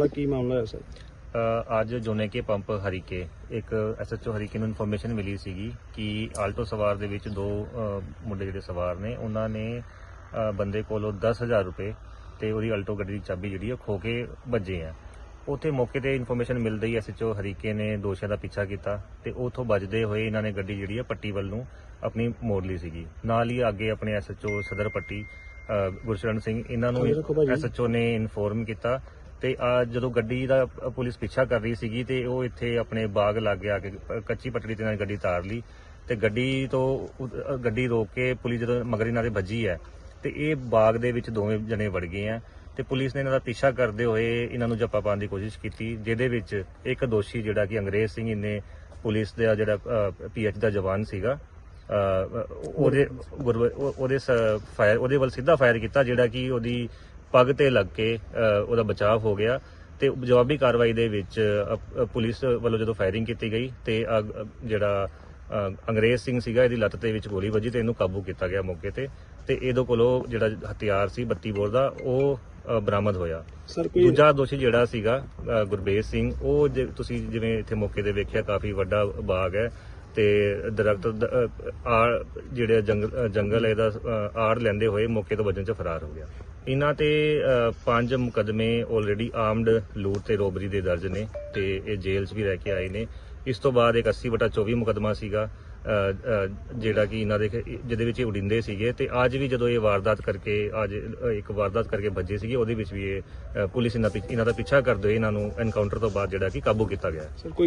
ਦਾ ਕੀ ਮਾਮਲਾ ਹੈ ਸਰ? ਅ, ਅੱਜ ਜੋਨੇ ਕੇ ਪੰਪ ਹਰੀਕੇ ਇੱਕ ਐਸਐਚਓ ਹਰੀਕੇ ਨੂੰ ਇਨਫੋਰਮੇਸ਼ਨ ਮਿਲੀ ਸੀਗੀ ਕਿ ਆਲਟੋ ਸਵਾਰ ਦੇ ਵਿੱਚ ਦੋ ਅ, ਮੁੰਡੇ ਜਿਹੜੇ ਸਵਾਰ ਨੇ ਉਹਨਾਂ ਨੇ ਅ, ਬੰਦੇ ਕੋਲੋਂ 10000 ਰੁਪਏ ਤੇ ਉਹਦੀ ਆਲਟੋ ਗੱਡੀ ਦੀ ਚਾਬੀ ਜਿਹੜੀ ਉਹ ਖੋ ਕੇ ਭੱਜੇ ਆ। ਉੱਥੇ ਮੌਕੇ ਤੇ ਇਨਫੋਰਮੇਸ਼ਨ ਮਿਲਦੀ ਐਸਐਚਓ ਹਰੀਕੇ ਨੇ ਦੋਸ਼ੀਆਂ ਦਾ ਪਿੱਛਾ ਕੀਤਾ ਤੇ ਉਥੋਂ ਬਚਦੇ ਹੋਏ ਇਹਨਾਂ ਨੇ ਗੱਡੀ ਜਿਹੜੀ ਹੈ ਪੱਟੀ ਵੱਲ ਨੂੰ ਆਪਣੀ ਮੋੜ ਲਈ ਸੀਗੀ। ਨਾਲ ਹੀ ਅੱਗੇ ਆਪਣੇ ਐਸਐਚਓ ਸਦਰ ਪੱਟੀ ਅ, ਗੁਰਸ਼ਰਨ ਸਿੰਘ ਇਹਨਾਂ ਨੂੰ। ਐਸਐਚਓ ਨੇ ਇਨਫੋਰਮ ਕੀਤਾ ਤੇ ਆ ਜਦੋਂ ਗੱਡੀ ਦਾ ਪੁਲਿਸ ਪਿੱਛਾ ਕਰ ਰਹੀ ਸੀਗੀ ਤੇ ਉਹ ਇੱਥੇ ਆਪਣੇ ਬਾਗ ਲਾਗੇ ਆ ਕੇ ਕੱਚੀ ਪਟੜੀ ਤੇ ਨਾਲ ਗੱਡੀ ਤਾਰ ਲਈ ਤੇ ਗੱਡੀ ਤੋਂ ਗੱਡੀ ਰੋਕ ਕੇ ਪੁਲਿਸ ਜਦੋਂ ਮਗਰ ਇਹਨਾਂ ਦੇ ਵੱਜੀ ਹੈ ਤੇ ਇਹ ਬਾਗ ਦੇ ਵਿੱਚ ਦੋਵੇਂ ਜਣੇ ਵੜ ਗਏ ਆ ਤੇ ਪੁਲਿਸ ਨੇ ਇਹਨਾਂ ਦਾ ਪਿੱਛਾ ਕਰਦੇ ਹੋਏ ਇਹਨਾਂ ਨੂੰ ਜੱਪਾ ਪਾਉਣ ਦੀ ਕੋਸ਼ਿਸ਼ ਕੀਤੀ, ਜਿਹਦੇ ਵਿੱਚ ਇੱਕ ਦੋਸ਼ੀ ਜਿਹੜਾ ਕਿ ਅੰਗਰੇਜ਼ ਸਿੰਘ ਇਹਨੇ ਪੁਲਿਸ ਦਾ ਜਿਹੜਾ ਪੀਐਚ ਦਾ ਜਵਾਨ ਸੀਗਾ ਉਹਦੇ ਗੁਰਵ- ਉਹ- ਉਹਦੇ ਫਾਇਰ, ਉਹਦੇ ਵੱਲ ਸਿੱਧਾ ਫਾਇਰ ਕੀਤਾ ਜਿਹੜਾ ਕਿ ਉਹਦੀ ਪੱਗ ਤੇ ਲੱਗ ਕੇ ਉਹਦਾ ਬਚਾਅ ਹੋ ਗਿਆ ਤੇ ਜਵਾਬੀ ਕਾਰਵਾਈ ਦੇ ਵਿੱਚ ਪੁਲਿਸ ਵੱਲੋਂ ਜਦੋਂ ਫਾਇਰਿੰਗ ਕੀਤੀ ਗਈ ਤੇ ਜਿਹੜਾ ਅੰਗਰੇਜ਼ ਸਿੰਘ ਸੀਗਾ ਇਹਦੀ ਲੱਤ ਦੇ ਵਿੱਚ ਗੋਲੀ ਵੱਜੀ ਤੇ ਇਹਨੂੰ ਕਾਬੂ ਕੀਤਾ ਗਿਆ ਮੌਕੇ ਤੇ ਤੇ ਇਹਦੇ ਕੋਲੋਂ ਜਿਹੜਾ ਹਥਿਆਰ ਸੀ 32 ਬੋਰ ਦਾ ਉਹ ਬਰਾਮਦ ਹੋਇਆ। ਦੂਜਾ ਦੋਸ਼ੀ ਜਿਹੜਾ ਸੀਗਾ ਗੁਰਬੇਜ ਸਿੰਘ ਉਹ ਜੇ ਤੁਸੀਂ ਜਿਵੇਂ ਇੱਥੇ ਮੌਕੇ ਤੇ ਵੇਖਿਆ ਕਾਫੀ ਵੱਡਾ ਬਾਗ ਹੈ ਤੇ ਦਰਖਤ ਆੜ ਜਿਹੜੇ ਜੰਗਲ ਜੰਗਲ ਹੈ ਇਹਦਾ ਆੜ ਲੈਂਦੇ ਹੋਏ ਮੌਕੇ ਤੋਂ ਬਚਣ ਚ ਫਰਾਰ ਹੋ ਗਿਆ। ਇਹਨਾਂ ਤੇ ਪੰਜ ਮੁਕਦਮੇ ਆਲਰੇਡੀ ਆਰਮਡ ਲੂਟ ਤੇ ਰੋਬਰੀ ਦੇ ਦਰਜ ਨੇ ਤੇ ਇਹ ਜੇਲ੍ਹ 'ਚ ਵੀ ਰਹਿ ਕੇ ਆਏ ਨੇ। ਇਸ ਤੋਂ ਬਾਅਦ ਇੱਕ 80 ਬਟਾ 24 ਮੁਕਦਮਾ ਸੀਗਾ ਜਿਹੜਾ ਕਿ ਇਹਨਾਂ ਦੇ ਜਿਹਦੇ ਵਿੱਚ ਇਹ ਉਡਿੰਦੇ ਸੀਗੇ ਤੇ ਅੱਜ ਵੀ ਜਦੋਂ ਇਹ ਵਾਰਦਾਤ ਕਰਕੇ, ਅੱਜ ਇੱਕ ਵਾਰਦਾਤ ਕਰਕੇ ਭੱਜੇ ਸੀਗੇ, ਉਹਦੇ ਵਿੱਚ ਵੀ ਇਹ ਪੁਲਿਸ ਇਹਨਾਂ ਪਿੱਛ- ਇਹਨਾਂ ਦਾ ਪਿੱਛਾ ਕਰਦੇ ਹੋਏ ਇਹਨਾਂ ਨੂੰ ਐਨਕਾਊਂਟਰ ਤੋਂ ਬਾਅਦ ਜਿਹੜਾ ਕਿ ਕਾਬੂ ਕੀਤਾ ਗਿਆ। ਸਰ, ਕੋਈ